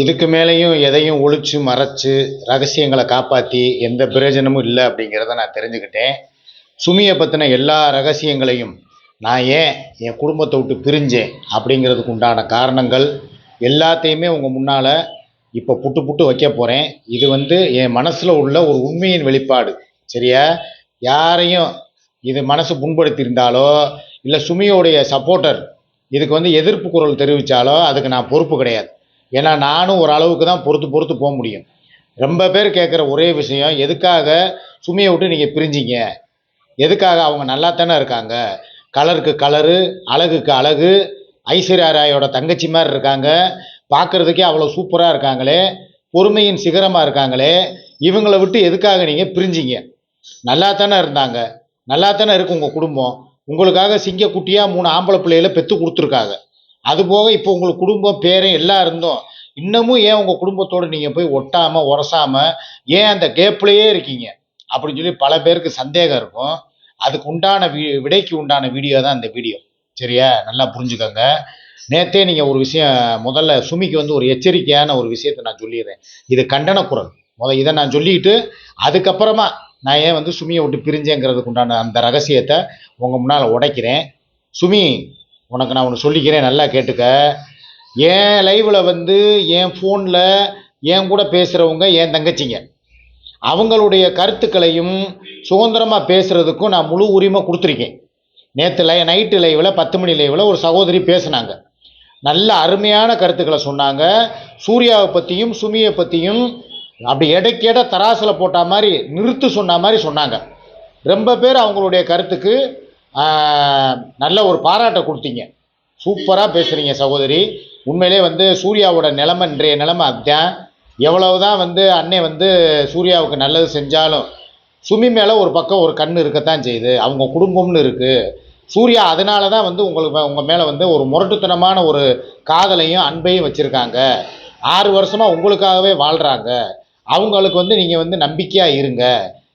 இதுக்கு மேலேயும் எதையும் ஒழிச்சு மறைச்சு ரகசியங்களை காப்பாற்றி எந்த பிரயோஜனமும் இல்லை அப்படிங்கிறத நான் தெரிஞ்சுக்கிட்டேன். சுமியை பற்றின எல்லா ரகசியங்களையும் நான் ஏன் என் குடும்பத்தை விட்டு பிரிஞ்சேன் அப்படிங்கிறதுக்கு உண்டான காரணங்கள் எல்லாத்தையுமே உங்கள் முன்னால் இப்போ புட்டு புட்டு வைக்க போகிறேன் இது வந்து என் மனசில் உள்ள ஒரு உண்மையின் வெளிப்பாடு. சரியா? யாரையும் இது மனசு புண்படுத்தியிருந்தாலோ இல்லை சுமியோடைய சப்போர்ட்டர் இதுக்கு வந்து எதிர்ப்பு குரல் தெரிவித்தாலோ அதுக்கு நான் பொறுப்பு கிடையாது. ஏன்னா நானும் ஒரு அளவுக்கு தான் பொறுத்து பொறுத்து போக முடியும். ரொம்ப பேர் கேட்குற ஒரே விஷயம் எதுக்காக சுமையை விட்டு நீங்கள் பிரிஞ்சிங்க? எதுக்காக அவங்க நல்லா தானே இருக்காங்க? கலருக்கு கலரு அழகுக்கு அழகு ஐஸ்வர்யா ராயோட தங்கச்சி மாதிரி இருக்காங்க. பார்க்குறதுக்கே அவ்வளோ சூப்பராக இருக்காங்களே. பொறுமையின் சிகரமாக இருக்காங்களே. இவங்களை விட்டு எதுக்காக நீங்கள் பிரிஞ்சிங்க? நல்லா தானே இருந்தாங்க. நல்லா தானே இருக்குது உங்கள் குடும்பம். உங்களுக்காக சிங்கக்குட்டியாக மூணு ஆம்பளை பிள்ளைகளை பெற்று கொடுத்துருக்காங்க. அதுபோக இப்போ உங்களுக்கு குடும்பம் பேரன் எல்லாம் இருந்தோம். இன்னமும் ஏன் உங்கள் குடும்பத்தோடு நீங்கள் போய் ஒட்டாமல் உரசாமல் ஏன் அந்த கேப்லேயே இருக்கீங்க? அப்படின்னு சொல்லி பல பேருக்கு சந்தேகம் இருக்கும். அதுக்கு உண்டான வி விடைக்கு உண்டான வீடியோ தான் இந்த வீடியோ சரியா? நல்லா புரிஞ்சுக்கோங்க. நேற்றே நீங்கள் ஒரு விஷயம் முதல்ல சுமிக்கு வந்து ஒரு எச்சரிக்கையான ஒரு விஷயத்தை நான் சொல்லிடுறேன். இது கண்டன குரல். முத இதை நான் சொல்லிட்டு அதுக்கப்புறமா நான் ஏன் வந்து சுமியை விட்டு பிரிஞ்சேங்கிறதுக்கு உண்டான அந்த ரகசியத்தை உங்கள் முன்னால் உடைக்கிறேன். சுமி உனக்கு நான் ஒன்று சொல்லிக்கிறேன் நல்லா கேட்டுக்க. என் லைவில் வந்து என் ஃபோனில் என் கூட பேசுகிறவங்க என் தங்கச்சிங்க. அவங்களுடைய கருத்துக்களையும் சுதந்திரமாக பேசுகிறதுக்கும் நான் முழு உரிமை கொடுத்துருக்கேன். நேற்று லை நைட்டு லைவில் பத்து மணி லைவில் ஒரு சகோதரி பேசுனாங்க. நல்ல அருமையான கருத்துக்களை சொன்னாங்க. சூர்யாவை பற்றியும் சுமியை பற்றியும் அப்படி எடைக்கேட தராசில் போட்ட மாதிரி நிறுத்து சொன்ன மாதிரி சொன்னாங்க. ரொம்ப பேர் அவங்களுடைய கருத்துக்கு நல்ல ஒரு பாராட்டை கொடுத்தீங்க. சூப்பராக பேசுகிறீங்க சகோதரி. உண்மையிலே வந்து சூர்யாவோட நிலைமை இன்றைய நிலைமை அதுதான். எவ்வளவுதான் வந்து அன்னை வந்து சூர்யாவுக்கு நல்லது செஞ்சாலும் சுமி மேலே ஒரு பக்கம் ஒரு கண் இருக்கத்தான் செய்யுது. அவங்க குடும்பம்னு இருக்குது சூர்யா அதனால தான் வந்து உங்களுக்கு உங்கள் மேலே வந்து ஒரு முரட்டுத்தனமான ஒரு காதலையும் அன்பையும் வச்சுருக்காங்க. ஆறு வருஷமாக உங்களுக்காகவே வாழ்கிறாங்க அவங்களுக்கு வந்து நீங்கள் வந்து நம்பிக்கையாக இருங்க.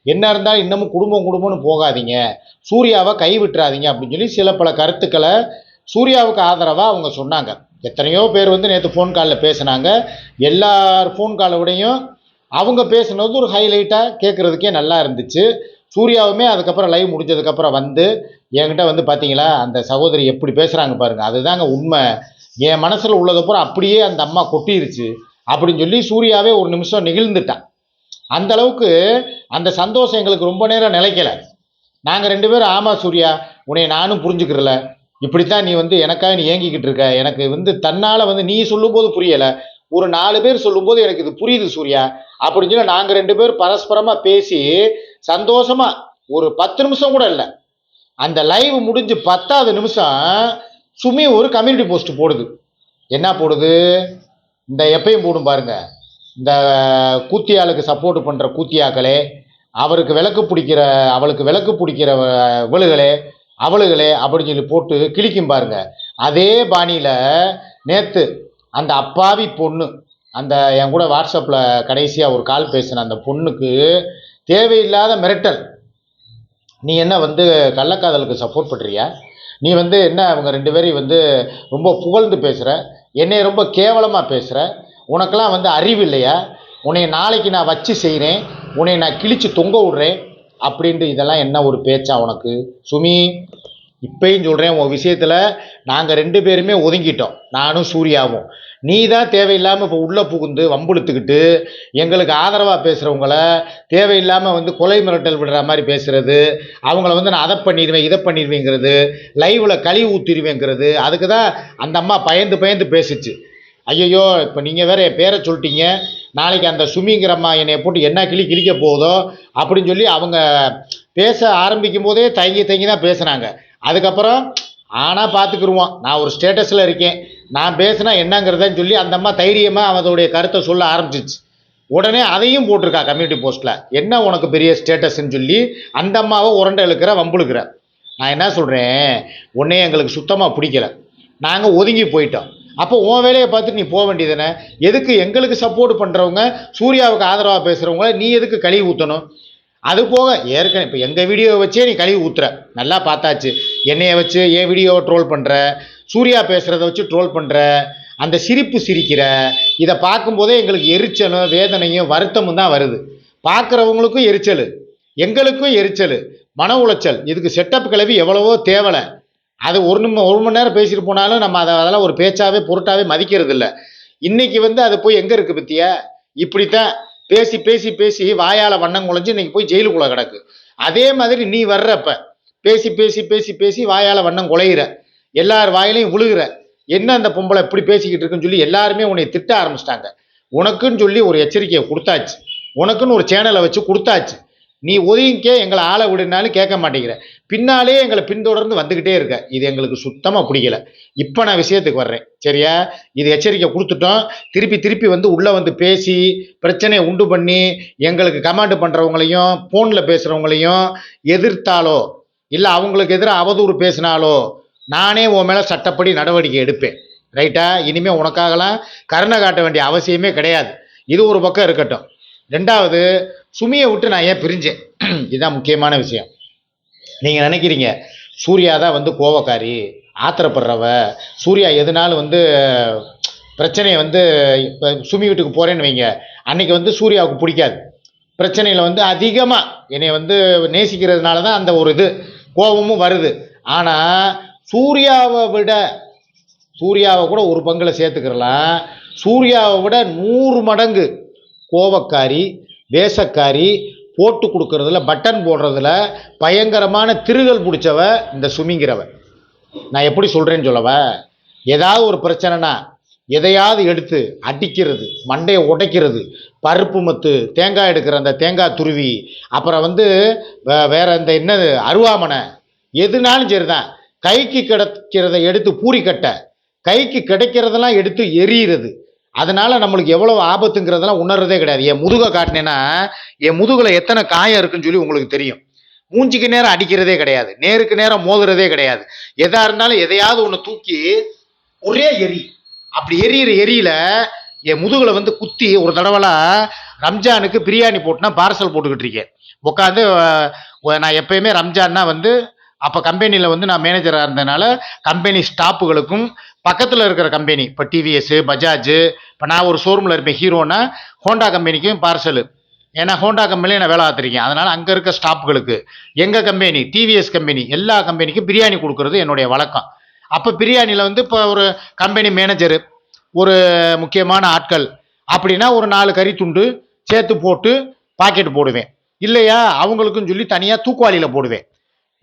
என்ன இருந்தாலும் இன்னமும் குடும்பம் குடும்பம்னு போகாதீங்க. சூர்யாவை கைவிட்டுறாதீங்க அப்படின்னு சொல்லி சில பல கருத்துக்களை சூர்யாவுக்கு ஆதரவாக அவங்க சொன்னாங்க. எத்தனையோ பேர் வந்து நேற்று ஃபோன் காலில் பேசுனாங்க. எல்லார் ஃபோன் காலை விடையும் அவங்க பேசுனது ஒரு ஹைலைட்டாக கேட்குறதுக்கே நல்லா இருந்துச்சு. சூர்யாவுமே அதுக்கப்புறம் லைவ் முடிஞ்சதுக்கப்புறம் வந்து என்கிட்ட வந்து பார்த்தீங்களா அந்த சகோதரி எப்படி பேசுகிறாங்க பாருங்கள் அதுதாங்க உண்மை. என் மனசில் உள்ளதை அப்படியே அந்த அம்மா கொட்டிருச்சு அப்படின்னு சொல்லி சூர்யாவே ஒரு நிமிஷம் நெகிழ்ந்துட்டான் அந்த அளவுக்கு அந்த சந்தோஷம் எங்களுக்கு ரொம்ப நேரம் நிலைக்கல. நாங்கள் ரெண்டு பேரும் ஆமாம் சூர்யா உன்னை நானும் புரிஞ்சுக்கிறல. இப்படித்தான் நீ வந்து எனக்காக நீ ஏங்கிக்கிட்டு இருக்க. எனக்கு வந்து தன்னால் வந்து நீ சொல்லும்போது புரியலை. ஒரு நாலு பேர் சொல்லும்போது எனக்கு இது புரியுது சூர்யா. அப்படின்னு சொல்லி நாங்கள் ரெண்டு பேரும் பரஸ்பரமாக பேசி சந்தோஷமாக ஒரு பத்து நிமிஷம் கூட இல்லை. அந்த லைவ் முடிஞ்சு பத்தாவது நிமிஷம் சுமி ஒரு கம்யூனிட்டி போஸ்ட் போடுது. என்ன போடுது? இந்த எப்பயும் போடும் பாருங்கள் இந்த கூத்தியாளுக்கு சப்போர்ட் பண்ணுற கூத்தியாக்களே அவருக்கு விளக்கு பிடிக்கிற அவளுக்கு விளக்கு பிடிக்கிற இவளுகளே அவளுகளே அப்படின்னு சொல்லி போட்டு கிழிக்கும் பாருங்க. அதே பாணியில் நேற்று அந்த அப்பாவி பொண்ணு அந்த என் கூட வாட்ஸ்அப்பில் கடைசியாக ஒரு கால் பேசின அந்த பொண்ணுக்கு தேவையில்லாத மிரட்டல். நீ என்ன வந்து கள்ளக்காதலுக்கு சப்போர்ட் பண்ணுறியா நீ வந்து என்ன அவங்க ரெண்டு பேரையும் வந்து ரொம்ப புகழ்ந்து பேசுகிற என்னை ரொம்ப கேவலமாக பேசுகிற உனக்கெல்லாம் வந்து அறிவு இல்லையா? உன்னை நாளைக்கு நான் வச்சு செய்கிறேன் உன்னை நான் கிழிச்சு தொங்க விடுறேன். அப்படின்ட்டு இதெல்லாம் என்ன ஒரு பேச்சா உனக்கு? சுமி இப்பயும் சொல்கிறேன் உன் விஷயத்தில் நாங்கள் ரெண்டு பேருமே ஒதுங்கிட்டோம். நானும் சூர்யாவும். நீ தான் தேவையில்லாமல் இப்போ உள்ளே புகுந்து வம்புழுத்துக்கிட்டு எங்களுக்கு ஆதரவாக பேசுகிறவங்கள தேவையில்லாமல் வந்து கொலை மிரட்டல் விடுற மாதிரி பேசுகிறது அவங்கள வந்து நான் அதை பண்ணிடுவேன் இதை பண்ணிடுவேங்கிறது லைவில் கழிவு ஊற்றிடுவேங்கிறது அதுக்கு தான் அந்த அம்மா பயந்து பயந்து பேசிச்சு. ஐயையோ இப்போ நீங்கள் வேற என் பேரை சொல்லிட்டீங்க. நாளைக்கு அந்த சுமிங்கிறம்மா என்னை போட்டு என்ன கிளி கிழிக்க போகுதோ அப்படின்னு சொல்லி அவங்க பேச ஆரம்பிக்கும் போதே தயங்கி தயங்கி தான் பேசுனாங்க. அதுக்கப்புறம் ஆனால் பார்த்துக்குருவோம் நான் ஒரு ஸ்டேட்டஸில் இருக்கேன். நான் பேசுனா என்னங்கிறதன்னு சொல்லி அந்த அம்மா தைரியமாக அதோடைய கருத்தை சொல்ல ஆரம்பிச்சிச்சு. உடனே அதையும் போட்டிருக்கா கம்யூனிட்டி போஸ்ட்டில் என்ன உனக்கு பெரிய ஸ்டேட்டஸ்ன்னு சொல்லி அந்த அம்மாவை உரண்டை இழுக்கிற வம்புழுக்கிற. நான் என்ன சொல்கிறேன் உன்னே எங்களுக்கு சுத்தமாக பிடிக்கல. நாங்கள் ஒதுங்கி போயிட்டோம். அப்போ உன் வேலையை பார்த்துட்டு நீ போக வேண்டியதுதானே? எதுக்கு எங்களுக்கு சப்போர்ட் பண்ணுறவங்க சூர்யாவுக்கு ஆதரவாக பேசுகிறவங்கள நீ எதுக்கு கழுவி ஊற்றணும் அது போக ஏற்கனவே இப்போ எங்கள் வீடியோவை வச்சே நீ கழுவி ஊத்துற. நல்லா பார்த்தாச்சு. என்னையை வச்சு என் வீடியோவை ட்ரோல் பண்ணுற சூர்யா பேசுகிறத வச்சு ட்ரோல் பண்ணுற அந்த சிரிப்பு சிரிக்கிற? இதை பார்க்கும்போதே எங்களுக்கு எரிச்சலும் வேதனையும் வருத்தமும் தான் வருது. பார்க்குறவங்களுக்கும் எரிச்சல். எங்களுக்கும் எரிச்சல். மன உளைச்சல். இதுக்கு செட்டப் கிளவி எவ்வளவோ தேவலை. அது ஒரு நிமிஷம் ஒரு மணி நேரம் பேசிட்டு போனாலும் நம்ம அதை அதெல்லாம் ஒரு பேச்சாவே பொருட்டாவே மதிக்கிறது இல்லை இன்னைக்கு வந்து அது போய் எங்கே இருக்குது பத்தியா? இப்படித்தான் பேசி பேசி பேசி வாயால் வண்ணம் குழஞ்சு இன்னைக்கு போய் ஜெயிலுக்குள்ள கிடக்கு. அதே மாதிரி நீ வர்றப்ப பேசி பேசி பேசி பேசி வாயால் வண்ணம் குலையிற எல்லார் வாயிலையும் விழுகிற என்ன அந்த பொம்பளை இப்படி பேசிக்கிட்டு இருக்குன்னு சொல்லி எல்லாருமே உன்னை திட்ட ஆரம்பிச்சிட்டாங்க. உனக்குன்னு சொல்லி ஒரு எச்சரிக்கையை கொடுத்தாச்சு. உனக்குன்னு ஒரு சேனலை வச்சு கொடுத்தாச்சு. நீ ஒதுங்கிக்க எங்களை ஆளை விடுனாலும் கேட்க மாட்டேங்கிற. பின்னாலே எங்களை பின்தொடர்ந்து வந்துக்கிட்டே இருக்க. இது எங்களுக்கு சுத்தமாக பிடிக்கல. இப்போ நான் விஷயத்துக்கு வர்றேன். சரியா? இது எச்சரிக்கை கொடுத்துட்டோம். திருப்பி திருப்பி வந்து உள்ளே வந்து பேசி பிரச்சனையை உண்டு பண்ணி எங்களுக்கு கமாண்டு பண்ணுறவங்களையும் ஃபோனில் பேசுகிறவங்களையும் எதிர்த்தாலோ இல்லை அவங்களுக்கு எதிராக அவதூறு பேசினாலோ நானே உன் மேலே சட்டப்படி நடவடிக்கை எடுப்பேன். ரைட்டா இனிமேல் உனக்காகலாம் கருணை காட்ட வேண்டிய அவசியமே கிடையாது. இது ஒரு பக்கம் இருக்கட்டும். ரெண்டாவது சுமியை விட்டு நான் ஏன் பிரிஞ்சேன்? இதுதான் முக்கியமான விஷயம். நீங்கள் நினைக்கிறீங்க? சூர்யா தான் வந்து கோவக்காரி ஆத்திரப்படுறவ. சூர்யா எதுனாலும் வந்து பிரச்சனையை வந்து இப்போ சுமி வீட்டுக்கு போகிறேன்னு வைங்க. அன்னைக்கு வந்து சூர்யாவுக்கு பிடிக்காது. பிரச்சனையில் வந்து அதிகமாக என்னை வந்து நேசிக்கிறதுனால தான் அந்த ஒரு இது கோபமும் வருது. ஆனால் சூர்யாவை விட சூர்யாவை கூட ஒரு பங்கில் சேர்த்துக்கிறலாம். சூர்யாவை விட நூறு மடங்கு கோவக்காரி வேஷக்காரி போட்டு கொடுக்கறதுல பட்டன் போடுறதுல பயங்கரமான திருகல் பிடிச்சவ இந்த சுமிங்கிறவ நான் எப்படி சொல்கிறேன்னு சொல்லவ ஏதாவது ஒரு பிரச்சனைனா எதையாவது எடுத்து அடிக்கிறது மண்டையை உடைக்கிறது பருப்பு மத்து தேங்காய் எடுக்கிற அந்த தேங்காய் துருவி அப்புறம் வந்து வே- வேற இந்த என்னது அருவாமனை எதுனாலும் சரி தான் கைக்கு கிடைக்கிறத எடுத்து பூரி கட்ட கைக்கு கிடைக்கிறதெல்லாம் எடுத்து எரியிறது அதனால் நம்மளுக்கு எவ்வளோ ஆபத்துங்கிறதெல்லாம் உணர்றதே கிடையாது. என் முதுகை காட்டினேன்னா என் முதுகில் எத்தனை காயம் இருக்குன்னு சொல்லி உங்களுக்கு தெரியும். மூஞ்சிக்கு நேரம் அடிக்கிறதே கிடையாது. நேருக்கு நேரம் மோதுறதே கிடையாது. எதா இருந்தாலும் எதையாவது ஒன்று தூக்கி ஒரே எரி. அப்படி எரியிற எரியில என் முதுகில் வந்து குத்தி ஒரு தடவைலாம் ரம்ஜானுக்கு பிரியாணி போட்டுனா பார்சல் போட்டுக்கிட்டு இருக்கேன். உட்காந்து நான் எப்பயுமே ரம்ஜான்னா வந்து அப்போ கம்பெனியில் வந்து நான் மேனேஜராக இருந்ததுனால கம்பெனி ஸ்டாப்புகளுக்கும் பக்கத்தில் இருக்கிற கம்பெனி இப்போ டிவிஎஸ் பஜாஜ் இப்போ நான் ஒரு ஷோரூமில் இருப்பேன் ஹீரோனா ஹோண்டா கம்பெனிக்கும் பார்சலு ஏன்னா ஹோண்டா கம்பெனியில் நான் வேலை பார்த்துருக்கேன். அதனால் அங்கே இருக்க ஸ்டாஃப்களுக்கு எங்கள் கம்பெனி டிவிஎஸ் கம்பெனி எல்லா கம்பெனிக்கும் பிரியாணி கொடுக்குறது என்னுடைய வழக்கம். அப்போ பிரியாணியில் வந்து இப்போ ஒரு கம்பெனி மேனேஜரு ஒரு முக்கியமான ஆட்கள் அப்படின்னா ஒரு நாலு கறி துண்டு சேர்த்து போட்டு பாக்கெட் போடுவேன். இல்லையா? அவங்களுக்கும் சொல்லி தனியாக தூக்குவாளியில் போடுவேன்.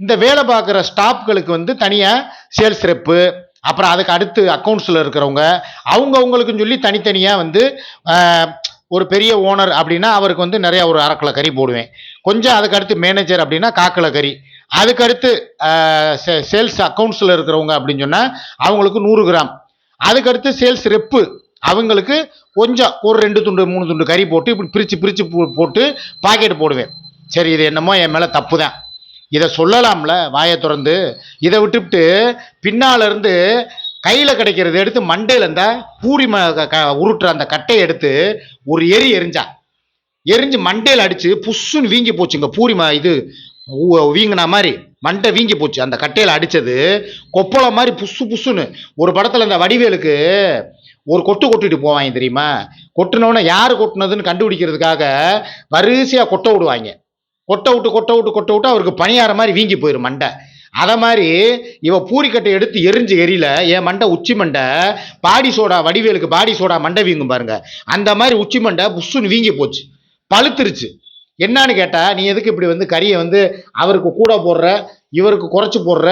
இந்த வேலை பார்க்குற ஸ்டாஃப்களுக்கு வந்து தனியாக சேல்ஸ் ரெப்பு அப்புறம் அதுக்கு அடுத்து அக்கௌண்ட்ஸில் இருக்கிறவங்க அவங்க அவங்களுக்குன்னு சொல்லி தனித்தனியாக வந்து ஒரு பெரிய ஓனர் அப்படின்னா அவருக்கு வந்து நிறையா ஒரு அரக்கலை கறி போடுவேன். கொஞ்சம் அதுக்கு அடுத்து மேனேஜர் அப்படின்னா காக்கிலோ கறி. அதுக்கடுத்து சே சேல்ஸ் அக்கௌண்ட்ஸில் இருக்கிறவங்க அப்படின்னு சொன்னால் அவங்களுக்கு நூறு கிராம். அதுக்கடுத்து சேல்ஸ் ரெப்பு அவங்களுக்கு கொஞ்சம் ஒரு ரெண்டு துண்டு மூணு துண்டு கறி போட்டு இப்படி பிரித்து பிரித்து போட்டு பாக்கெட் போடுவேன். சரி இது என்னமோ என் மேலே தப்பு தான் இதை சொல்லலாம்ல வாயை திறந்து. இதை விட்டுவிட்டு பின்னால இருந்து கையில் கிடைக்கிறத எடுத்து மண்டையில் இருந்தா பூரி ம க- உருட்டுற அந்த கட்டையை எடுத்து ஒரு எரி எரிஞ்சா. எரிஞ்சு மண்டையில் அடிச்சு புஷ்ஷுன்னு வீங்கி போச்சுங்க பூரி ம இது வீங்கின மாதிரி. மண்டை வீங்கி போச்சு. அந்த கட்டையில் அடித்தது கொப்பளை மாதிரி புசு புசுன்னு ஒரு படத்தில் அந்த வடிவேலுக்கு ஒரு கொட்டு கொட்டிட்டு போவாங்க தெரியுமா? கொட்டுனவன யார் கொட்டினதுன்னு கண்டுபிடிக்கிறதுக்காக வரிசையாக கொட்ட விடுவாங்க. கொட்டை விட்டு கொட்டை விட்டு கொட்டை விட்டு அவருக்கு பணியார மாதிரி வீங்கி போயிடும் மண்டை. அதை மாதிரி இவ பூரிக்கட்டை எடுத்து எரிஞ்சு எரியல என் மண்டை உச்சி மண்டை பாடி சோடா வடிவேலுக்கு பாடி சோடா மண்டை வீங்கும் பாருங்க. அந்த மாதிரி உச்சி மண்டை புஷ்ஷுன்னு வீங்கி போச்சு. பழுத்துருச்சு. என்னன்னு கேட்டால் நீ எதுக்கு இப்படி வந்து கறியை வந்து அவருக்கு கூட போடுற இவருக்கு குறைச்சி போடுற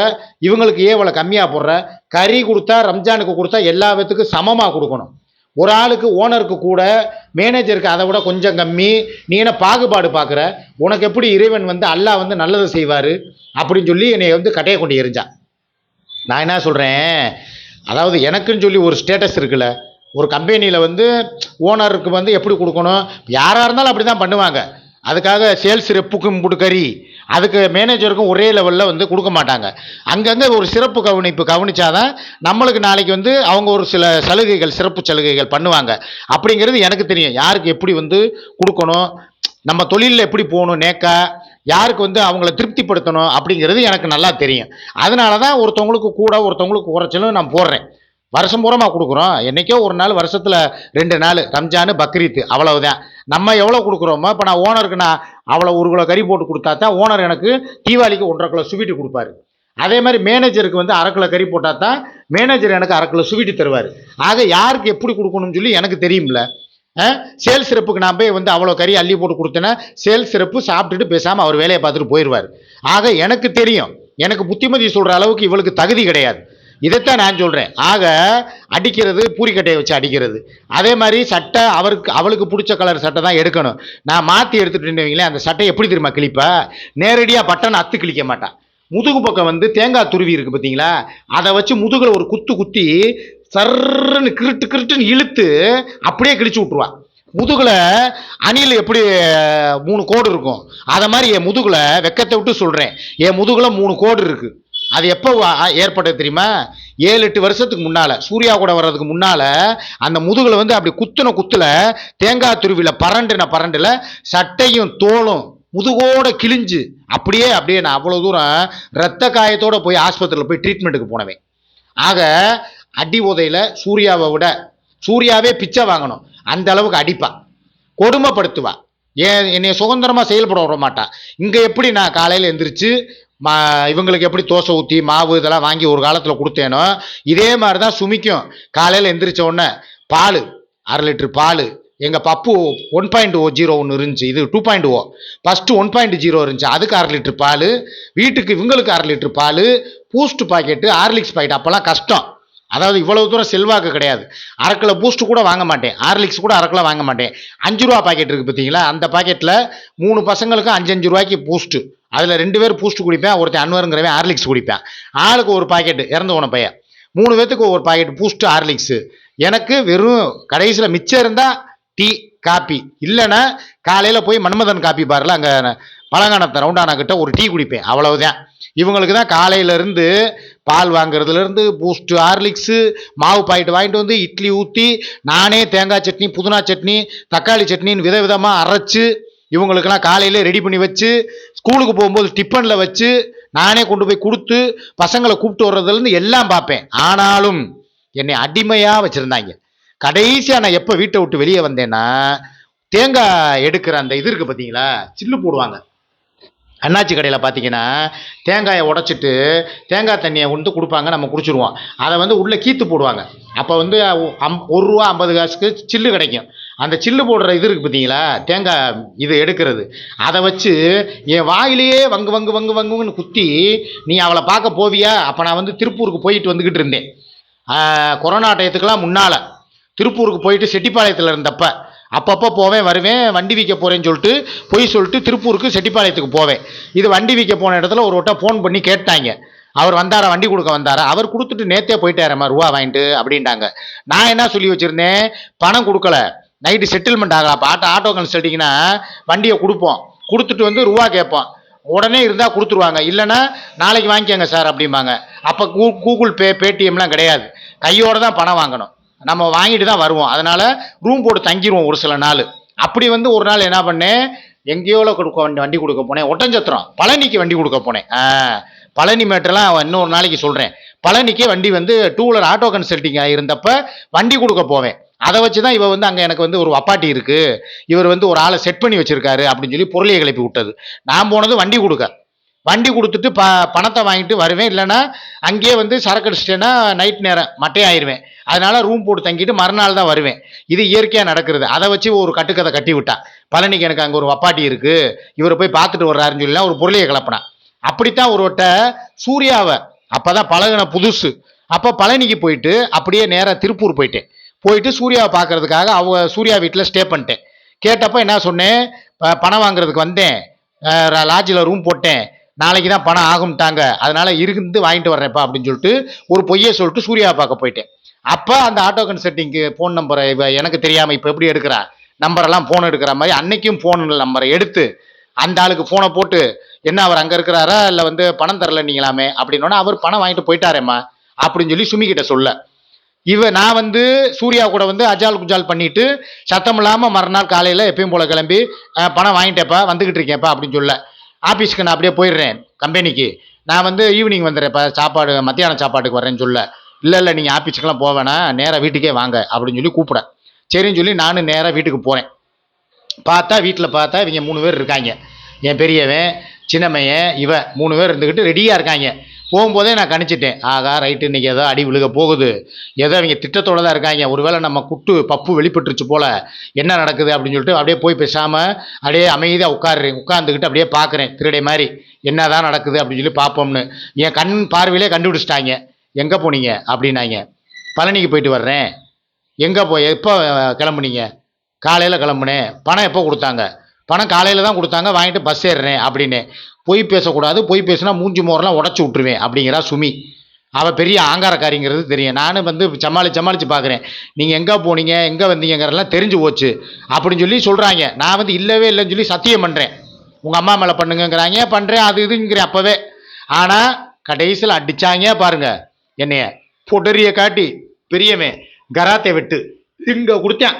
இவங்களுக்கு ஏன் இவ்வளோ கம்மியாக போடுற? கறி கொடுத்தா ரம்ஜானுக்கு கொடுத்தா எல்லா விதத்துக்கும் சமமாக கொடுக்கணும். ஒரு ஆளுக்கு ஓனருக்கு கூட மேனேஜருக்கு அதை விட கொஞ்சம் கம்மி. நீ என்ன பாகுபாடு பார்க்குற உனக்கு எப்படி இறைவன் வந்து அல்லாஹ் வந்து நல்லது செய்வார்? அப்படின்னு சொல்லி என்னை வந்து கட்டையை கொண்டு எரிஞ்சான் நான் என்ன சொல்கிறேன் அதாவது எனக்குன்னு சொல்லி ஒரு ஸ்டேட்டஸ் இருக்குல்ல. ஒரு கம்பெனியில் வந்து ஓனருக்கு வந்து எப்படி கொடுக்கணும்? யாராக இருந்தாலும் அப்படி தான் பண்ணுவாங்க. அதுக்காக சேல்ஸ் ரெப்புக்கும் போட்டு அதுக்கு மேனேஜருக்கும் ஒரே லெவலில் வந்து கொடுக்க மாட்டாங்க. அங்கங்கே ஒரு சிறப்பு கவனிப்பு கவனிச்சாதான் நம்மளுக்கு நாளைக்கு வந்து அவங்க ஒரு சில சலுகைகள் சிறப்பு சலுகைகள் பண்ணுவாங்க. அப்படிங்கிறது எனக்கு தெரியும். யாருக்கு எப்படி வந்து கொடுக்கணும் நம்ம தொழிலில் எப்படி போகணும் நேக்கா யாருக்கு வந்து அவங்கள திருப்திப்படுத்தணும் அப்படிங்கிறது எனக்கு நல்லா தெரியும். அதனால தான் ஒருத்தவங்களுக்கு கூட ஒருத்தவங்களுக்கு குறைச்சலும் நான் போடுறேன். வருஷம் பூரமாக கொடுக்குறோம். என்னைக்கோ ஒரு நாள் வருஷத்தில் ரெண்டு நாள். ரம்ஜானு பக்ரீத்து அவ்வளவுதான். நம்ம எவ்வளோ கொடுக்குறோமோ இப்போ நான் ஓனருக்கு நான் அவ்வளோ ஒரு கிலோ கறி போட்டு கொடுத்தா தான் ஓனர் எனக்கு தீபாவளிக்கு ஒன்றரை கிலோ ஸ்வீட்டு கொடுப்பாரு. அதே மாதிரி மேனேஜருக்கு வந்து அரை கிலோ கறி போட்டால் தான் மேனேஜர் எனக்கு அரை கிலோ ஸ்வீட்டு தருவார். ஆக யாருக்கு எப்படி கொடுக்கணும்னு சொல்லி எனக்கு தெரியும்ல. சேல்ஸ் சிறப்புக்கு நான் போய் வந்து அவ்வளோ கறி அள்ளி போட்டு கொடுத்தேன்னா சேல்ஸ் சிறப்பு சாப்பிட்டுட்டு பேசாமல் அவர் வேலையை பார்த்துட்டு போயிடுவார். ஆக எனக்கு தெரியும். எனக்கு புத்திமதி சொல்கிற அளவுக்கு இவளுக்கு தகுதி கிடையாது. இதைத்தான் நான் சொல்கிறேன் ஆக அடிக்கிறது பூரிக்கட்டையை வச்சு அடிக்கிறது. அதே மாதிரி சட்டை அவருக்கு அவளுக்கு பிடிச்ச கலர் சட்டை தான் எடுக்கணும். நான் மாற்றி எடுத்துகிட்டு வைங்களேன் அந்த சட்டை எப்படி தெரியுமா கிழிப்பா? நேரடியாக பட்டன் அத்து கிழிக்க மாட்டான் முதுகு பக்கம் வந்து தேங்காய் துருவி இருக்குது பார்த்தீங்களா அதை வச்சு முதுகில் ஒரு குத்து குத்தி சர்ன்னு கிருட்டு கிருட்டுன்னு இழுத்து அப்படியே கிழிச்சு விட்ருவான் முதுகில் அணில் எப்படி மூணு கோடு இருக்கும். அதை மாதிரி என் முதுகில் வெக்கத்தை விட்டு சொல்கிறேன் என் முதுகில் மூணு கோடு இருக்குது அது எப்போ ஏற்பட்டது தெரியுமா? ஏழு எட்டு வருஷத்துக்கு முன்னால் சூர்யா கூட வர்றதுக்கு முன்னால் அந்த முதுகில் வந்து அப்படி குத்துன குத்தில் தேங்காய் துருவியில் பரண்டுன பரண்டில் சட்டையும் தோலும் முதுகோட கிழிஞ்சு அப்படியே அப்படியே நான் அவ்வளோ தூரம் ரத்த காயத்தோட போய் ஆஸ்பத்திரியில் போய் ட்ரீட்மெண்ட்டுக்கு போனவேன். ஆக அடி உதையில் சூர்யாவை விட சூர்யாவே பிச்சை வாங்கணும். அந்த அளவுக்கு அடிப்பா. கொடுமைப்படுத்துவா. ஏன் என்னை சுதந்திரமாக செயல்பட விட மாட்டா. இங்கே எப்படி நான் காலையில் எந்திரிச்சு மா இவங்களுக்கு எப்படி தோசை ஊற்றி மாவு இதெல்லாம் வாங்கி ஒரு காலத்தில் கொடுத்தேனோ இதே மாதிரி தான் சுமிக்கும். காலையில் எந்திரிச்ச உடனே பால் அரை லிட்டர் பால் எங்கள் பப்பு ஒன் பாயிண்ட் ஓ ஜீரோ ஒன்று இருந்துச்சு இது two point O first one point zero இருந்துச்சு அதுக்கு அரை லிட்ரு பால் வீட்டுக்கு இவங்களுக்கு அரை லிட்ரு பால் பூஸ்ட் பாக்கெட்டு ஹார்லிக்ஸ் பாக்கெட் அப்போல்லாம் கஷ்டம். அதாவது இவ்வளவு தூரம் செல்வாக்கு கிடையாது. அரைக்கில் பூஸ்ட் கூட வாங்க மாட்டேன். ஹார்லிக்ஸ் கூட அரைக்கில் வாங்க மாட்டேன். அஞ்சு ரூபா பாக்கெட் இருக்குது பார்த்தீங்களா அந்த பாக்கெட்டில் மூணு பசங்களுக்கும் அஞ்சஞ்சு ரூபாய்க்கு பூஸ்ட்டு அதில் ரெண்டு பேர் பூஸ்ட் குடிப்பேன் ஒருத்தன் அன்வருங்கிறவன் ஹார்லிக்ஸ் குடிப்பேன். ஆளுக்கு ஒரு பாக்கெட்டு இறந்து போன பையன். மூணு பேர்த்துக்கு ஒரு பாக்கெட் பூஸ்ட் ஹார்லிக்ஸு எனக்கு வெறும் கடைசியில் மிச்சம் இருந்தால் டீ காப்பி இல்லைன்னா காலையில் போய் மன்மதன் காப்பி பாரில் அங்கே பழங்கானத்தை ரவுண்டானா கிட்ட ஒரு டீ குடிப்பேன். அவ்வளவுதான். இவங்களுக்கு தான் காலையிலேருந்து பால் வாங்குறதுலேருந்து பூஸ்ட் ஹார்லிக்ஸு மாவு பாக்கெட் வாங்கிட்டு வந்து இட்லி ஊற்றி நானே தேங்காய் சட்னி புதினா சட்னி தக்காளி சட்னின்னு விதவிதமாக அரைச்சு இவங்களுக்கெல்லாம் காலையிலே ரெடி பண்ணி வச்சு ஸ்கூலுக்கு போகும்போது டிஃபனில் வச்சு நானே கொண்டு போய் கொடுத்து பசங்களை கூப்பிட்டு வர்றதுலேருந்து எல்லாம் பார்ப்பேன். ஆனாலும் என்னை அடிமையாக வச்சுருந்தாங்க. கடைசியாக நான் எப்போ வீட்டை விட்டு வெளியே வந்தேன்னா தேங்காய் எடுக்கிற அந்த இது இருக்குது பார்த்தீங்களா சில்லு போடுவாங்க. அண்ணாச்சி கடையில் பார்த்தீங்கன்னா தேங்காயை உடச்சிட்டு தேங்காய் தண்ணியை வந்து கொடுப்பாங்க நம்ம குடிச்சிடுவோம் அதை வந்து உள்ளே கீத்து போடுவாங்க. அப்போ வந்து அம் ஒரு ரூபா ஐம்பது காசுக்கு சில்லு கிடைக்கும். அந்த சில்லு போடுற இது இருக்குது பார்த்தீங்களா தேங்காய் இது எடுக்கிறது. அதை வச்சு என் வாயிலேயே வங்கு வங்கு வங்கு வங்குன்னு குத்தி நீ அவளை பார்க்க போவியா? அப்போ நான் வந்து திருப்பூருக்கு போயிட்டு வந்துக்கிட்டு இருந்தேன். கொரோனா டயத்துக்கெல்லாம் முன்னால். திருப்பூருக்கு போயிட்டு செட்டிப்பாளையத்தில் இருந்தப்போ அப்பப்போ போவேன் வருவேன் வண்டி விற்க போகிறேன்னு சொல்லிட்டு பொய் சொல்லிட்டு திருப்பூருக்கு செட்டிப்பாளையத்துக்கு போவேன். இது வண்டி விற்க போன இடத்துல ஒரு வட்டம் ஃபோன் பண்ணி கேட்டாங்க. அவர் வந்தாரா வண்டி கொடுக்க வந்தாரா? அவர் கொடுத்துட்டு நேத்தே போயிட்டாரம்மா ரூபா வாங்கிட்டு அப்படின்ட்டாங்க. நான் என்ன சொல்லி வச்சுருந்தேன்? பணம் கொடுக்கல. நைட்டு செட்டில்மெண்ட் ஆகலாம் அப்போ ஆட்டோ ஆட்டோ கன்சல்ட்டிங்கன்னா வண்டியை கொடுப்போம். கொடுத்துட்டு வந்து ரூபா கேட்போம். உடனே இருந்தால் கொடுத்துருவாங்க. இல்லைன்னா நாளைக்கு வாங்கிக்கோங்க சார் அப்படிம்பாங்க. அப்போ கூ கூகுள் பே பேடிஎம்லாம் கிடையாது. கையோடு தான் பணம் வாங்கணும். நம்ம வாங்கிட்டு தான் வருவோம். அதனால் ரூம் போட்டு தங்கிடுவோம் ஒரு சில நாள். அப்படி வந்து ஒரு நாள் என்ன பண்ணேன்? எங்கேயோல கொடுக்க வண்டி வண்டி கொடுக்க போனேன். ஒட்டஞ்சத்திரம். பழனிக்கு வண்டி கொடுக்க போனேன். பழனி மேட்டெல்லாம் இன்னொரு நாளைக்கு சொல்கிறேன் பழனிக்கே வண்டி வந்து டூ வீலர் ஆட்டோ கன்சல்ட்டிங் இருந்தப்ப வண்டி கொடுக்க போவேன். அதை வச்சு தான் இவர் வந்து அங்கே எனக்கு வந்து ஒரு வப்பாட்டி இருக்குது இவர் வந்து ஒரு ஆளை செட் பண்ணி வச்சுருக்காரு அப்படின்னு சொல்லி பொருளையை கிளப்பி விட்டது. நான் போனது வண்டி கொடுக்க. வண்டி கொடுத்துட்டு ப பணத்தை வாங்கிட்டு வருவேன். இல்லைன்னா அங்கேயே வந்து சரக்கு அடிச்சிட்டேன்னா நைட் நேரம் மட்டையாயிருவேன் அதனால் ரூம் போட்டு தங்கிட்டு மறுநாள் தான் வருவேன். இது இயற்கையாக நடக்கிறது. அதை வச்சு ஒரு கட்டுக்கதை கட்டி விட்டா. பழனிக்கு எனக்கு அங்கே ஒரு வப்பாட்டி இருக்குது இவரை போய் பார்த்துட்டு வர்றாருன்னு சொல்லி ஒரு பொருளையை கலப்பினான் அப்படித்தான் ஒரு சூர்யாவை சூர்யாவை அப்பதான் பழகுன புதுசு. அப்போ பழனிக்கு போயிட்டு அப்படியே நேராக திருப்பூர் போயிட்டேன். போயிட்டு சூர்யாவை பார்க்கறதுக்காக அவங்க சூர்யா வீட்டில் ஸ்டே பண்ணிட்டேன். கேட்டப்போ என்ன சொன்னேன் "ப- பணம் வாங்குறதுக்கு வந்தேன். லாட்ஜில் ரூம் போட்டேன். நாளைக்கு தான் பணம் ஆகும்ட்டாங்க. அதனால இருந்து வாங்கிட்டு வர்றேன்ப்பா அப்படின்னு சொல்லிட்டு ஒரு பொய்யை சொல்லிட்டு சூர்யா பார்க்க போயிட்டேன். அப்போ அந்த ஆட்டோ கன்சல்ட்டிங்க்கு ஃபோன் நம்பரை எனக்கு தெரியாமல் இப்போ எப்படி எடுக்கிறா? நம்பரெல்லாம் ஃபோன் எடுக்கிற மாதிரி அன்னைக்கும் ஃபோன் நம்பரை எடுத்து அந்த ஆளுக்கு ஃபோனை போட்டு என்ன அவர் அங்கே இருக்கிறாரா? இல்லை வந்து பணம் தரல நீங்களாமே? அப்படின்னோன்னா அவர் பணம் வாங்கிட்டு போயிட்டாரேம்மா. அப்படின்னு சொல்லி சுமி கிட்ட சொல்ல. இவ நான் வந்து சூர்யா கூட வந்து அஜால் குஜால் பண்ணிட்டு சத்தம் இல்லாமல் மறுநாள் காலையில் எப்பயும் போல கிளம்பி பணம் வாங்கிட்டேப்பா வந்துக்கிட்டு இருக்கேன்ப்பா அப்படின்னு சொல்ல. ஆஃபீஸ்க்கு நான் அப்படியே போயிடுறேன் கம்பெனிக்கு. நான் வந்து ஈவினிங் வந்துடுறேன். இப்போ சாப்பாடு மத்தியானம் சாப்பாட்டுக்கு வரேன்னு சொல்ல. இல்லை இல்லை நீங்கள் ஆஃபீஸுக்கெல்லாம் போக வேணாம். நேராக வீட்டுக்கே வாங்க அப்படின்னு சொல்லி கூப்பிட. சரின்னு சொல்லி நானும் நேராக வீட்டுக்கு போகிறேன் பார்த்தா வீட்டில் பார்த்தா இவங்க மூணு பேர் இருக்காங்க. என் பெரியவன் சின்னம்மையன் இவன் மூணு பேர் இருந்துக்கிட்டு ரெடியாக இருக்காங்க. போகும்போதே நான் கணிச்சிட்டேன். ஆகா ரைட்டு இன்றைக்கி ஏதோ அடி விழுக போகுது. ஏதோ அவங்க திட்டத்தோட தான் இருக்காங்க. ஒருவேளை நம்ம குட்டு பப்பு வெளிப்பட்டுருச்சு போல் என்ன நடக்குது அப்படின்னு சொல்லிட்டு அப்படியே போய் பேசாமல் அப்படியே அமைதியாக உட்காடுறேன் உட்காந்துக்கிட்டு அப்படியே பார்க்குறேன். திருடை மாதிரி என்ன தான் நடக்குது அப்படின்னு சொல்லி பார்ப்போம்னு. என் கண் பார்வையிலே கண்டுபிடிச்சிட்டாங்க. எங்கே போனீங்க? அப்படின்னாங்க. பழனிக்கு போயிட்டு வர்றேன். எங்கே போய் எப்போ கிளம்புனீங்க? காலையில் கிளம்புனேன். பணம் எப்போ கொடுத்தாங்க? பணம் காலையில் தான் கொடுத்தாங்க. வாங்கிட்டு பஸ் ஏறுறேன் அப்படின்னு. பொய் பேசக்கூடாது பொய் பேசினா மூஞ்சி மோரெலாம் உடச்சி விட்ருவேன் அப்படிங்கிறா சுமி. அவள் பெரிய ஆங்காரக்காரிங்கிறது தெரியும். நானும் வந்து சமாளி சமாளித்து பார்க்குறேன் நீங்கள் எங்கே போனீங்க எங்கே வந்தீங்கிறதெல்லாம் தெரிஞ்சு போச்சு அப்படின்னு சொல்லி சொல்கிறாங்க நான் வந்து இல்லவே இல்லைன்னு சொல்லி சத்தியம் பண்ணுறேன் உங்கள் அம்மா மேலே பண்ணுங்கங்கிறாங்க பண்ணுறேன் அது இதுங்கிறேன் அப்போவே. ஆனால் கடைசியில் அடிச்சாங்க பாருங்க. என்னைய பொடரிய காட்டி பெரியவன் கராத்தே வெட்டு இங்கே கொடுத்தேன்.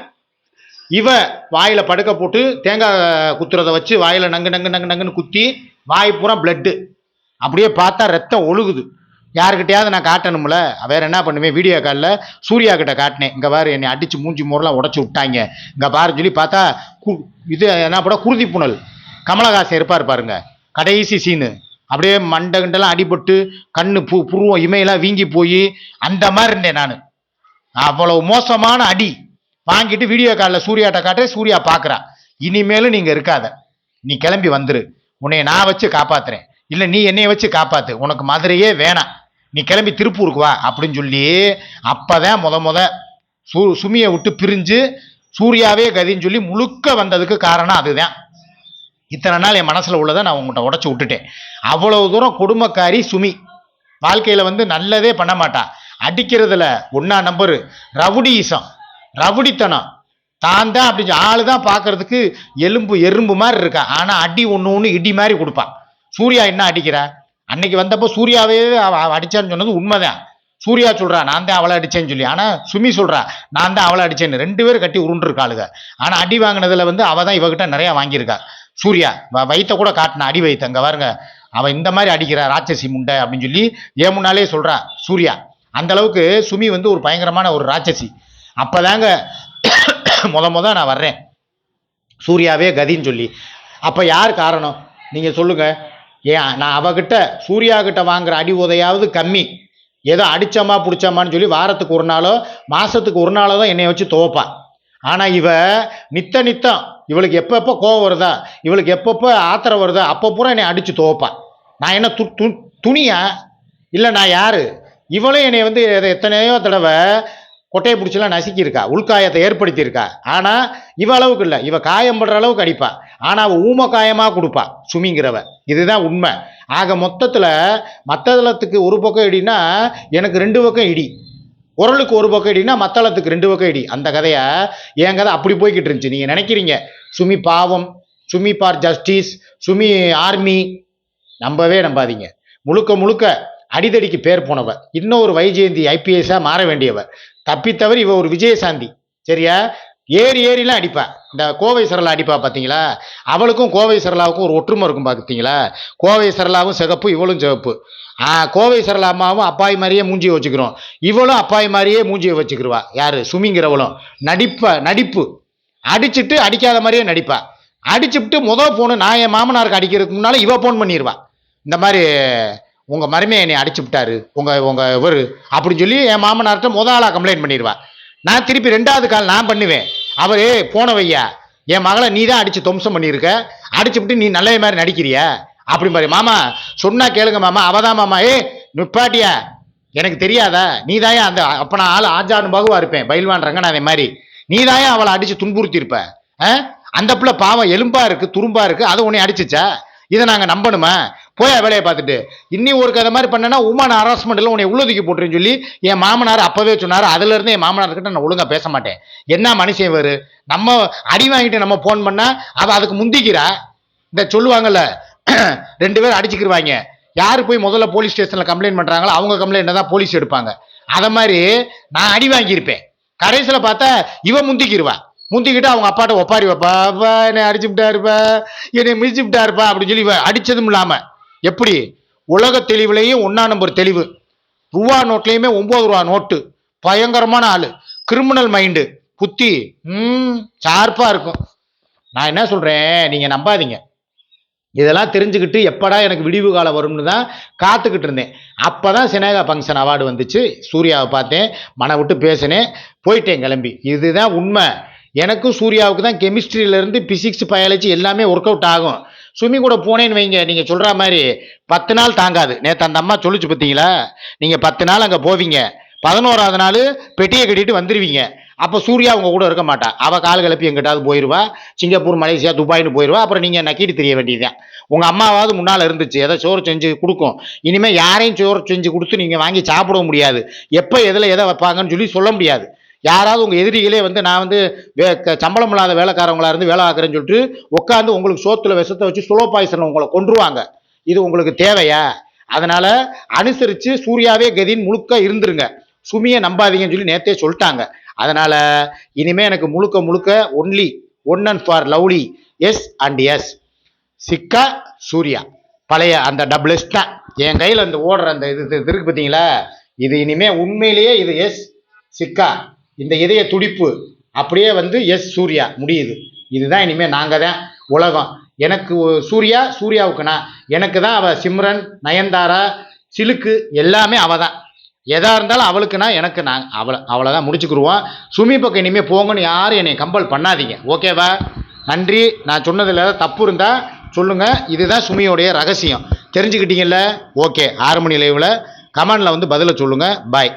இவ வாயில் படுக்க போட்டு தேங்காய் குத்துறதை வச்சு வாயில் நங்கு நங்கு நங்கு நங்குன்னு குத்தி வாய் பூரா பிளட்டு அப்படியே பார்த்தா ரத்தம் ஒழுகுது. யாருக்கிட்டையாவது நான் காட்டணும்ல? வேற என்ன பண்ணுவேன்? வீடியோ காலில் சூர்யா கிட்ட காட்டினேன். இங்கே பாரு என்னை அடிச்சு மூஞ்சி மூரெலாம் உடச்சி விட்டாங்க. இங்கே பாரு சொல்லி பார்த்தா கு இது என்ன படம்? குருதி புனல். கமலஹாசன் இருப்பார் பாருங்க. கடைசி சீனு அப்படியே மண்டை கிண்டெல்லாம் அடிபட்டு கண்ணு பு புருவம் இமையெல்லாம் வீங்கி போய் அந்த மாதிரி இருந்தேன் நான். அவ்வளவு மோசமான அடி. வாங்கிட்டு வீடியோ காலில் சூர்யாட்ட காட்டுறேன். சூர்யா பார்க்குறா இனிமேலும் நீங்கள் இருக்காத. நீ கிளம்பி வந்துரு. உன்னை நான் வச்சு காப்பாத்துறேன். இல்லை நீ என்னைய வச்சு காப்பாத்து. உனக்கு மதுரையே வேணாம். நீ கிளம்பி திருப்பூருக்கு வா அப்படின்னு சொல்லி அப்போதான் முத முத சு சுமியை விட்டு பிரிஞ்சு சூர்யாவே கதின்னு சொல்லி முழுக்க வந்ததுக்கு காரணம் அதுதான். இத்தனை நாள் என் மனசில் உள்ளதை நான் உங்கள்கிட்ட உடச்சி விட்டுட்டேன். அவ்வளவு தூரம் குடும்பக்காரி சுமி. வாழ்க்கையில் வந்து நல்லதே பண்ண மாட்டா. அடிக்கிறதுல ஒன்றா நம்பரு. ரவுடியிசம் ரவுடித்தனம். தான் தான் அப்படி ஆளு தான் பார்க்கறதுக்கு எலும்பு எறும்பு மாதிரி இருக்கான் ஆனால் அடி ஒன்று ஒன்று இடி மாதிரி கொடுப்பான். சூர்யா என்ன அடிக்கிற? அன்னைக்கு வந்தப்போ சூர்யாவே அவ அடிச்சான்னு சொன்னது உண்மைதான். சூர்யா சொல்றா நான் தான் அவளை அடிச்சேன்னு சொல்லி. ஆனால் சுமி சொல்றா நான் தான் அவளை அடிச்சேன்னு. ரெண்டு பேரும் கட்டி உருண்டுருக்காளுங்க ஆனால் அடி வாங்கினதுல வந்து அவ தான் இவகிட்ட நிறைய வாங்கியிருக்கா. சூர்யா வ- கூட காட்டின அடி வைத்த அங்க பாருங்க அவன் இந்த மாதிரி அடிக்கிறா ராட்சசி முண்டை அப்படின்னு சொல்லி ஏன் முன்னாலே சொல்றா சூர்யா. அந்த அளவுக்கு சுமி வந்து ஒரு பயங்கரமான ஒரு ராட்சசி. அப்பதாங்க முத முத நான் வர்றேன். சூர்யாவே கதின்னு சொல்லி. அப்போ யார் காரணம்? நீங்கள் சொல்லுங்கள் ஏன் நான் அவகிட்ட சூர்யா கிட்ட வாங்குற அடி உதையாவது கம்மி. ஏதோ அடிச்சமா பிடிச்சமான்னு சொல்லி வாரத்துக்கு ஒரு நாளோ மாதத்துக்கு ஒரு நாளோ தான் என்னை வச்சு துவப்பா. ஆனால் இவ நித்த நித்தம். இவளுக்கு எப்பப்போ கோவம் வருதா? இவளுக்கு எப்பப்போ ஆத்திரம் வருதா? அப்போ பூரா என்னை அடித்து துவப்பா. நான் என்ன து து துணியா? இல்லை நான் யார்? இவளும் என்னை வந்து எத்தனையோ தடவை கொட்டையை பிடிச்சலாம் நசுக்கியிருக்கா? உள்காயத்தை ஏற்படுத்தியிருக்கா? ஆனால் இவ அளவுக்கு இல்லை. இவ காயம் படுற அளவுக்கு அடிப்பா. ஆனால் அவள் ஊம காயமாக கொடுப்பா சுமிங்கிறவ. இதுதான் உண்மை. ஆக மொத்தத்தில் மத்தளத்துக்கு ஒரு பக்கம் இடினா எனக்கு ரெண்டு பக்கம் இடி. உரலுக்கு ஒரு பக்கம் இடினா மத்தளத்துக்கு ரெண்டு பக்கம் இடி. அந்த கதையை என் கதை அப்படி போய்கிட்டு இருந்துச்சு. நீங்கள் நினைக்கிறீங்க சுமி பாவம் Sumi for justice Sumi army. நம்பவே நம்பாதீங்க. முழுக்க முழுக்க அடிதடிக்கு பேர் போனவ. இன்னொரு வைஜெயந்தி ஐபிஎஸ்ஸாக மாற வேண்டியவ. தப்பித்தவர் இவ ஒரு விஜயசாந்தி. சரியா? ஏறி ஏறிலாம் அடிப்பா. இந்த கோவை சரளா அடிப்பா பார்த்தீங்களா அவளுக்கும் கோவை சரளாவுக்கும் ஒரு ஒற்றுமை இருக்கும் பார்த்தீங்களா கோவை சரளாவும் சிகப்பு இவளும் சிகப்பு கோவை சரளா அம்மாவும் அப்பாய் மாதிரியே மூஞ்சியை வச்சுக்கிறோம். இவளும் அப்பாய் மாதிரியே மூஞ்சியை வச்சுக்கிருவா. யார்? சுமிங்கிறவளும். நடிப்ப நடிப்பு. அடிச்சுட்டு அடிக்காத மாதிரியே நடிப்பா. அடிச்சுட்டு முதல் ஃபோனு நான் என் மாமனாருக்கு அடிக்கிறதுக்கு முன்னால் இவ ஃபோன் பண்ணிடுவா இந்த மாதிரி உங்கள் மருமையை என்னை அடிச்சு விட்டாரு. உங்கள் உங்கள் இவர். அப்படின்னு சொல்லி என் மாமனார்கிட்ட முத ஆளாக கம்ப்ளைண்ட் பண்ணிடுவா நான் திருப்பி ரெண்டாவது கால் நான் பண்ணுவேன். அவர் போனவையா என் மகளை நீ தான் அடித்து துவம்சம் பண்ணியிருக்க. அடிச்சு விட்டு நீ நல்ல மாதிரி நடிக்கிறியா? அப்படி மாதிரி மாமா சொன்னா கேளுங்க மாமா. அவதான் மாமா. ஏ நிப்பாட்டியா எனக்கு தெரியாதா? நீ அந்த அப்போ நான் ஆள் ஆஜானு பகுவா இருப்பேன். பயல்வான்றாங்க நான் அதே மாதிரி நீ அவளை அடித்து துன்புறுத்தியிருப்ப? ஆ? அந்த பிள்ளை பாவம் எலும்பா இருக்கு துரும்பா இருக்கு. அதை உன்னை அடிச்சிச்சா? இதை நாங்கள் நம்பணுமா? போயா வேலையை பார்த்துட்டு இன்னி ஒரு கதை மாதிரி பண்ணனா உமான ஹராஸ்மெண்ட்ல உன்னை உள்ளதுக்கி போட்டுருன்னு சொல்லி என் மாமனார் அப்பவே சொன்னார். அதுல இருந்து என் மாமனார் கிட்ட நான் ஒழுங்கா பேச மாட்டேன். என்ன மனுஷன் வரு நம்ம அடி வாங்கிட்டு நம்ம போன் பண்ணா அவ அதுக்கு முந்திக்கிறா? இந்த சொல்லுவாங்கல்ல ரெண்டு பேரும் அடிச்சுக்கிருவாங்க. யாரு போய் முதல்ல போலீஸ் ஸ்டேஷன்ல கம்ப்ளைண்ட் பண்றாங்களோ அவங்க கம்ப்ளைண்ட் தான் போலீஸ் எடுப்பாங்க. அதை மாதிரி நான் அடி வாங்கியிருப்பேன். கடைசியில் பார்த்தா இவன் முந்திக்கிருவா. முந்திக்கிட்டு அவங்க அப்பாட்ட ஒப்பாரி வைப்பா என்னை அடிச்சு இருப்பா என்னை மிதிச்சு இருப்பா அப்படின்னு சொல்லி இவ அடிச்சதும் இல்லாமல் எப்படி? உலக தெளிவுலையும் ஒன்றா நம்பர் தெளிவு. ரூபா நோட்லேயுமே ஒம்பது ரூபா நோட்டு. பயங்கரமான ஆள். கிரிமினல் மைண்டு புத்தி. ம் ஷார்ப்பாக இருக்கும். நான் என்ன சொல்கிறேன் நீங்கள் நம்பாதீங்க. இதெல்லாம் தெரிஞ்சுக்கிட்டு எப்படா எனக்கு விடிவு காலம் வரும்னு தான் காத்துக்கிட்டு இருந்தேன். அப்போ தான் சினேகா ஃபங்க்ஷன் அவார்டு வந்துச்சு. சூர்யாவை பார்த்தேன். மன விட்டு பேசினேன். போயிட்டேன் கிளம்பி. இதுதான் உண்மை. எனக்கும் சூர்யாவுக்கு தான் கெமிஸ்ட்ரியிலேருந்து பிசிக்ஸ் பயாலஜி எல்லாமே ஒர்க் அவுட் ஆகும். சுமி கூட போனேன்னு வைங்க. நீங்கள் சொல்கிற மாதிரி பத்து நாள் தாங்காது. நேற்று அந்த அம்மா சொல்லிச்சு பார்த்தீங்களா நீங்கள் பத்து நாள் அங்கே போவீங்க. பதினோராவது நாள் பெட்டியை கட்டிட்டு வந்துடுவீங்க அப்போ சூர்யா அவங்க கூட இருக்க மாட்டா. அவள் கால் கிளப்பி எங்கிட்டாவது போயிடுவா சிங்கப்பூர் மலேசியா துபாய்னு போயிடுவா அப்புறம் நீங்கள் நக்கிட்டு தெரிய வேண்டியதுதான். உங்கள் அம்மாவாவது முன்னால் இருந்துச்சு. எதை சோறு செஞ்சு கொடுக்கும். இனிமேல் யாரையும் சோறு செஞ்சு கொடுத்து நீங்கள் வாங்கி சாப்பிடவும் முடியாது. எப்போ எதில் எதை வைப்பாங்கன்னு சொல்லி சொல்ல முடியாது. யாராவது உங்கள் எதிரிகளே வந்து நான் வந்து வே சம்பளம் இல்லாத வேலைக்காரங்களா இருந்து வேலை ஆக்குறேன்னு சொல்லிட்டு உட்காந்து உங்களுக்கு சோத்துல விஷத்தை வச்சு சுலோ பாய்சன் உங்களை கொன்றுவாங்க. இது உங்களுக்கு தேவையா? அதனால அனுசரித்து சூர்யாவே கதின்னு முழுக்க இருந்துருங்க. சுமியை நம்பாதீங்கன்னு சொல்லி நேத்தே சொல்லிட்டாங்க. அதனால இனிமே எனக்கு முழுக்க முழுக்க only one and for lovely S and S சிக்கா சூர்யா. பழைய அந்த டபுள் எஸ் தான். என் கையில் அந்த ஓடுற அந்த இது இது இருக்கு பார்த்தீங்களா இது இனிமே உண்மையிலேயே இது எஸ் சிக்கா. இந்த இதய துடிப்பு அப்படியே வந்து எஸ் சூர்யா முடியுது. இதுதான் இனிமேல் நாங்கள் தான் உலகம். எனக்கு சூர்யா சூர்யாவுக்கு நான் எனக்கு தான் அவள் சிம்ரன் நயன்தாரா சிலுக்கு எல்லாமே அவள் தான். எதாக இருந்தாலும் அவளுக்கு நான் எனக்கு நான் அவளை அவளை தான் முடிச்சுக்கிருவோம். சுமி பக்கம் இனிமேல் போங்கன்னு யாரும் என்னை கம்பல் பண்ணாதீங்க. ஓகேவா நன்றி. நான் சொன்னதில் ஏதாவது தப்பு இருந்தால் சொல்லுங்கள் இதுதான் சுமியோடைய ரகசியம். தெரிஞ்சுக்கிட்டீங்கல்ல? ஓகே ஆறு மணி லைவில் கமெண்டில் வந்து பதிலை சொல்லுங்கள் பாய்